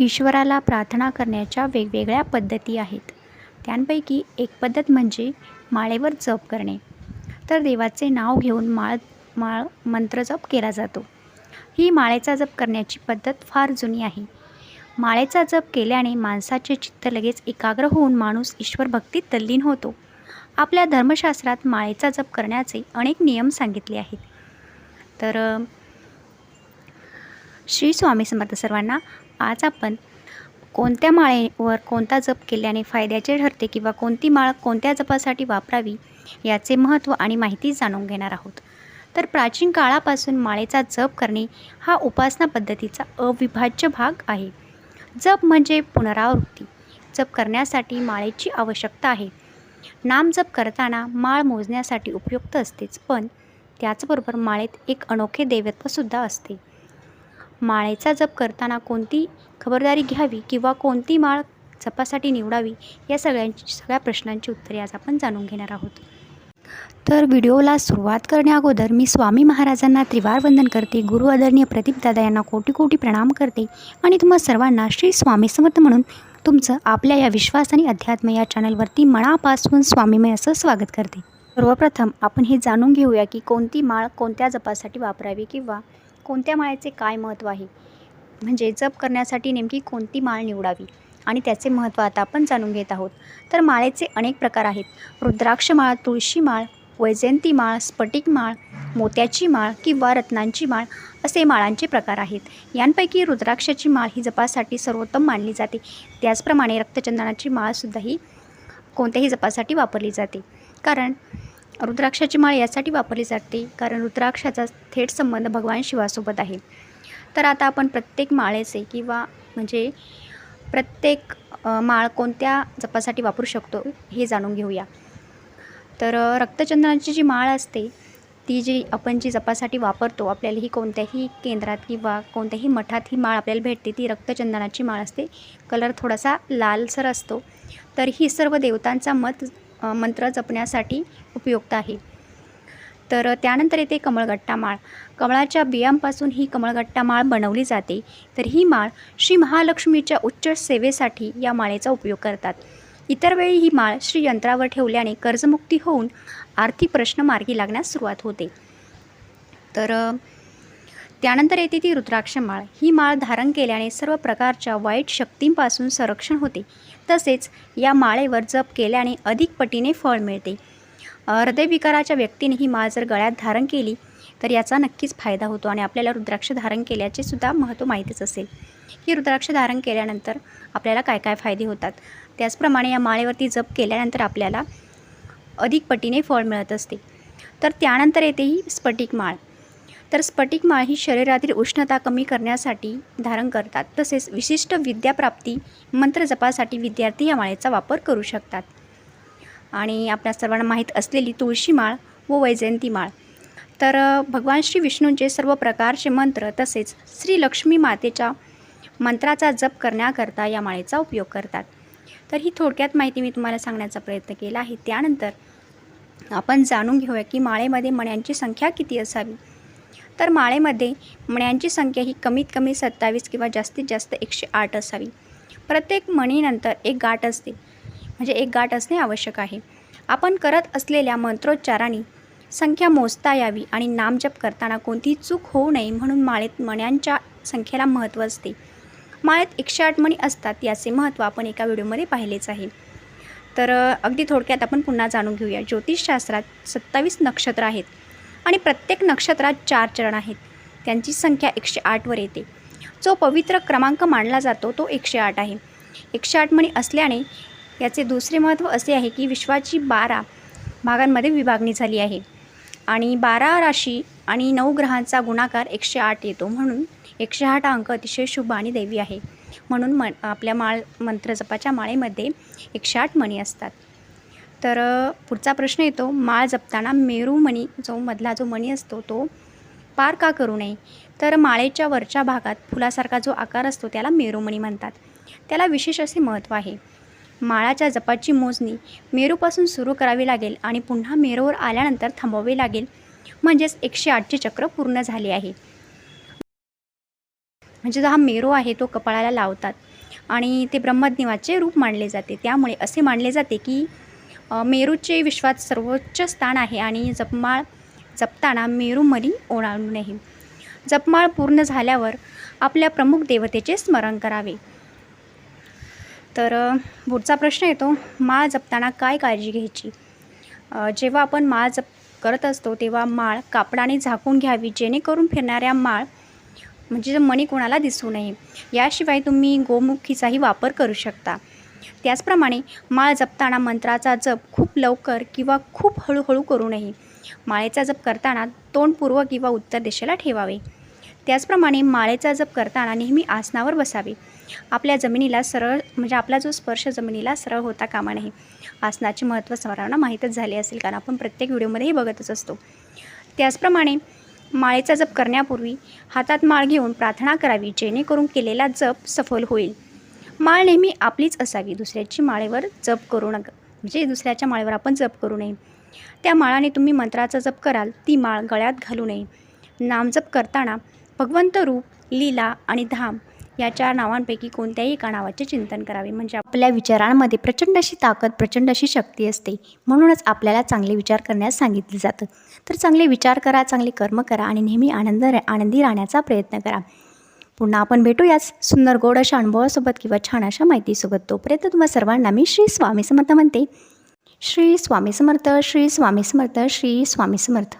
ईश्वराला प्रार्थना करण्याच्या वेगवेगळ्या पद्धती आहेत. त्यांपैकी एक पद्धत म्हणजे माळेवर जप करणे. तर देवाचे नाव घेऊन माळ माळ मंत्र जप केला जातो. ही माळेचा जप करण्याची पद्धत फार जुनी आहे. माळेचा जप केल्याने माणसाचे चित्त लगेच एकाग्र होऊन माणूस ईश्वर भक्तीत तल्लीन होतो. आपल्या धर्मशास्त्रात माळेचा जप करण्याचे अनेक नियम सांगितले आहेत. तर श्री स्वामी समर्थ सर्वांना आज आपण कोणत्या माळेवर कोणता जप केल्याने फायद्याचे ठरते किंवा कोणती माळ कोणत्या जपासाठी वापरावी याचे महत्त्व आणि माहिती जाणून घेणार आहोत. तर प्राचीन काळापासून माळेचा जप करणे हा उपासना पद्धतीचा अविभाज्य भाग आहे. जप म्हणजे पुनरावृत्ती. जप करण्यासाठी माळेची आवश्यकता आहे. नाम जप करताना माळ मोजण्यासाठी उपयुक्त असतेच पण त्याचबरोबर माळेत एक अनोखे दैवत्वसुद्धा असते. माळेचा जप करताना कोणती खबरदारी घ्यावी किंवा कोणती माळ जपासाठी निवडावी या सगळ्यांची सगळ्या प्रश्नांची उत्तरे आज आपण जाणून घेणार आहोत. तर व्हिडिओला सुरुवात करण्याअगोदर मी स्वामी महाराजांना त्रिवार वंदन करते गुरु आदरणीय प्रदीपदादा यांना कोटी कोटी प्रणाम करते आणि तुम्हा सर्वांना श्री स्वामी समर्थ म्हणून तुमचं आपल्या या विश्वास आणि अध्यात्म या चॅनलवरती मनापासून स्वामीमय असं स्वागत करते. सर्वप्रथम आपण हे जाणून घेऊया की कोणती माळ कोणत्या जपासाठी वापरावी किंवा कोणत्या माळेचे काय महत्त्व आहे? म्हणजे जप करण्यासाठी नेमकी कोणती माळ निवडावी? आणि त्याचे महत्त्व आता आपण जाणून घेत आहोत. तर माळेचे अनेक प्रकार आहेत. रुद्राक्ष माळ तुळशी माळ वैजयंती माळ स्फटिक माळ मोत्याची माळ किंवा रत्नांची माळ असे माळांचे प्रकार आहेत. यांपैकी रुद्राक्षाची माळ ही जपासाठी सर्वोत्तम मानली जाते. त्याचप्रमाणे रक्तचंदनाची माळसुद्धा ही कोणत्याही जपासाठी वापरली जाते. कारण रुद्राक्षाची माळ यासाठी वापरली जाते कारण रुद्राक्षाचा थेट संबंध भगवान शिवासोबत आहे. तर आता आपण प्रत्येक माळेचे किंवा म्हणजे प्रत्येक माळ कोणत्या जपासाठी वापरू शकतो हे जाणून घेऊया. तर रक्तचंदनाची जी माळ असते ती जी आपण जी जपासाठी वापरतो आपल्याला ही कोणत्याही केंद्रात किंवा कोणत्याही मठात ही माळ आपल्याला भेटते ती रक्तचंदनाची माळ असते. कलर थोडासा लालसर असतो. तर ही सर्व देवतांचा मत मंत्र जपण्यासाठी उपयुक्त आहे. तर त्यानंतर येते कमळगट्टा माळ. कमळाच्या बियांपासून ही कमळगट्टा माळ बनवली जाते. तर ही माळ श्री महालक्ष्मीच्या उच्च सेवेसाठी या माळेचा उपयोग करतात. इतर वेळी ही माळ श्री यंत्रावर ठेवल्याने कर्जमुक्ती होऊन आर्थिक प्रश्न मार्गी लागण्यास सुरुवात होते. तर त्यानंतर येते ती रुद्राक्ष माळ. ही माळ धारण केल्याने सर्व प्रकारच्या वाईट शक्तींपासून संरक्षण होते. तसेच या माळेवर जप केल्याने अधिक पटीने फळ मिळते. हृदयविकाराच्या व्यक्तीने ही माळ जर गळ्यात धारण केली तर याचा नक्कीच फायदा होतो आणि आपल्याला रुद्राक्ष धारण केल्याचे सुद्धा महत्त्व माहितीच असेल. की रुद्राक्ष धारण केल्यानंतर आपल्याला काय काय फायदे होतात? त्याचप्रमाणे या माळेवरती जप केल्यानंतर आपल्याला अधिक पटीने फळ मिळत असते. तर त्यानंतर येते ही स्फटिक माळ. तर स्फटिक माळ ही शरीरातील उष्णता कमी करण्यासाठी धारण करतात. तसेच विशिष्ट विद्याप्राप्ती मंत्रजपासाठी विद्यार्थी या माळेचा वापर करू शकतात. आणि आपल्या सर्वांना माहीत असलेली तुळशी माळ व वैजयंती माळ. तर भगवान श्री विष्णूंचे सर्व प्रकारचे मंत्र तसेच श्री लक्ष्मी मातेच्या मंत्राचा जप करण्याकरता या माळेचा उपयोग करतात. तर ही थोडक्यात माहिती मी तुम्हाला सांगण्याचा प्रयत्न केला आहे. त्यानंतर आपण जाणून घेऊया की माळेमध्ये मण्यांची संख्या किती असावी? तर माळेमध्ये मण्यांची संख्या ही कमीत कमी सत्तावीस किंवा जास्तीत जास्त एकशे आठ असावी. प्रत्येक मणीनंतर एक गाठ असते. म्हणजे एक गाठ असणे आवश्यक आहे. आपण करत असलेल्या मंत्रोच्चाराने संख्या मोजता यावी आणि नामजप करताना कोणतीही चूक होऊ नये म्हणून माळेत मण्यांच्या संख्येला महत्त्व असते. माळेत एकशे आठ मणी असतात याचे महत्त्व आपण एका व्हिडिओमध्ये पाहिलेच आहे. तर अगदी थोडक्यात आपण पुन्हा जाणून घेऊया. ज्योतिषशास्त्रात सत्तावीस नक्षत्र आहेत. आणि प्रत्येक नक्षत्रात चार चरण आहेत. त्यांची संख्या एकशे आठवर येते. जो पवित्र क्रमांक मानला जातो तो एकशे आठ आहे. एकशे आठ मणी असल्याने याचे दुसरे महत्त्व असे आहे की विश्वाची बारा भागांमध्ये विभागणी झाली आहे. आणि बारा राशी आणि नऊ ग्रहांचा गुणाकार एकशे आठ येतो. म्हणून एकशे आठ अंक अतिशय शुभ आणि दैवी आहे. म्हणून म आपल्या माळ मंत्रजपाच्या माळेमध्ये एकशे आठ मणी असतात. तर पुढचा प्रश्न येतो. माळ जपताना मेरू मणी जो मधला जो मणी असतो तो पार का करू नये? तर माळेच्या वरच्या भागात फुलासारखा जो आकार असतो त्याला मेरूमणी म्हणतात. त्याला विशेष असे महत्त्व आहे. माळाच्या जपाची मोजणी मेरूपासून सुरू करावी लागेल आणि पुन्हा मेरूवर आल्यानंतर थांबवावे लागेल. म्हणजेच एकशे आठचे चक्र पूर्ण झाले आहे. म्हणजे जो हा मेरो आहे तो कपाळाला लावतात आणि ते ब्रह्मज्ञवाचे रूप मानले जाते. त्यामुळे असे मानले जाते की मेरूचे विश्वात सर्वोच्च स्थान आहे आणि जपमाळ जपताना मेरूमरी ओढाळू नये जपमाळ पूर्ण झाल्यावर आपल्या प्रमुख देवतेचे स्मरण करावे. तर पुढचा प्रश्न येतो माळ जपताना काय काळजी घ्यायची? जेव्हा आपण माळ जप करत असतो तेव्हा माळ कापडाने झाकून घ्यावी जेणेकरून फिरणाऱ्या माळ म्हणजे मणी कोणाला दिसू नये. याशिवाय तुम्ही गोमुखीचाही वापर करू शकता. त्याचप्रमाणे माळ जपताना मंत्राचा जप खूप लवकर किंवा खूप हळूहळू करू नये. माळेचा जप करताना तोंड पूर्व किंवा उत्तर दिशेला ठेवावे. त्याचप्रमाणे माळेचा जप करताना नेहमी आसनावर बसावे. आपल्या जमिनीला सरळ म्हणजे आपला जो स्पर्श जमिनीला सरळ होता कामा नये. आसनाचे महत्त्व सर्वांना माहीतच झाले असेल कारण आपण प्रत्येक व्हिडिओमध्येही बघतच असतो. त्याचप्रमाणे माळेचा जप करण्यापूर्वी हातात माळ घेऊन प्रार्थना करावी जेणेकरून केलेला जप सफल होईल. माळ नेहमी आपलीच असावी. दुसऱ्याची माळेवर जप करू नका. म्हणजे दुसऱ्याच्या माळेवर आपण जप करू नये. त्या माळाने तुम्ही मंत्राचा जप कराल. ती माळ गळ्यात घालू नये. नामजप करताना भगवंत रूप लीला आणि धाम या चार नावांपैकी कोणत्याही एका नावाचे चिंतन करावे. म्हणजे आपल्या विचारांमध्ये प्रचंड अशी ताकद प्रचंड अशी शक्ती असते. म्हणूनच आपल्याला चांगले विचार करण्यास सांगितले जातं. तर चांगले विचार करा चांगले कर्म करा आणि नेहमी आनंद आनंदी राहण्याचा प्रयत्न करा. पुन्हा आपण भेटूयाच सुंदर गोड अशा अनुभवासोबत किंवा छान अशा माहितीसोबत. तोपर्यंत तुम्हा सर्वांना मी श्री स्वामी समर्थ म्हणते. श्री स्वामी समर्थ श्री स्वामी समर्थ श्री स्वामी समर्थ.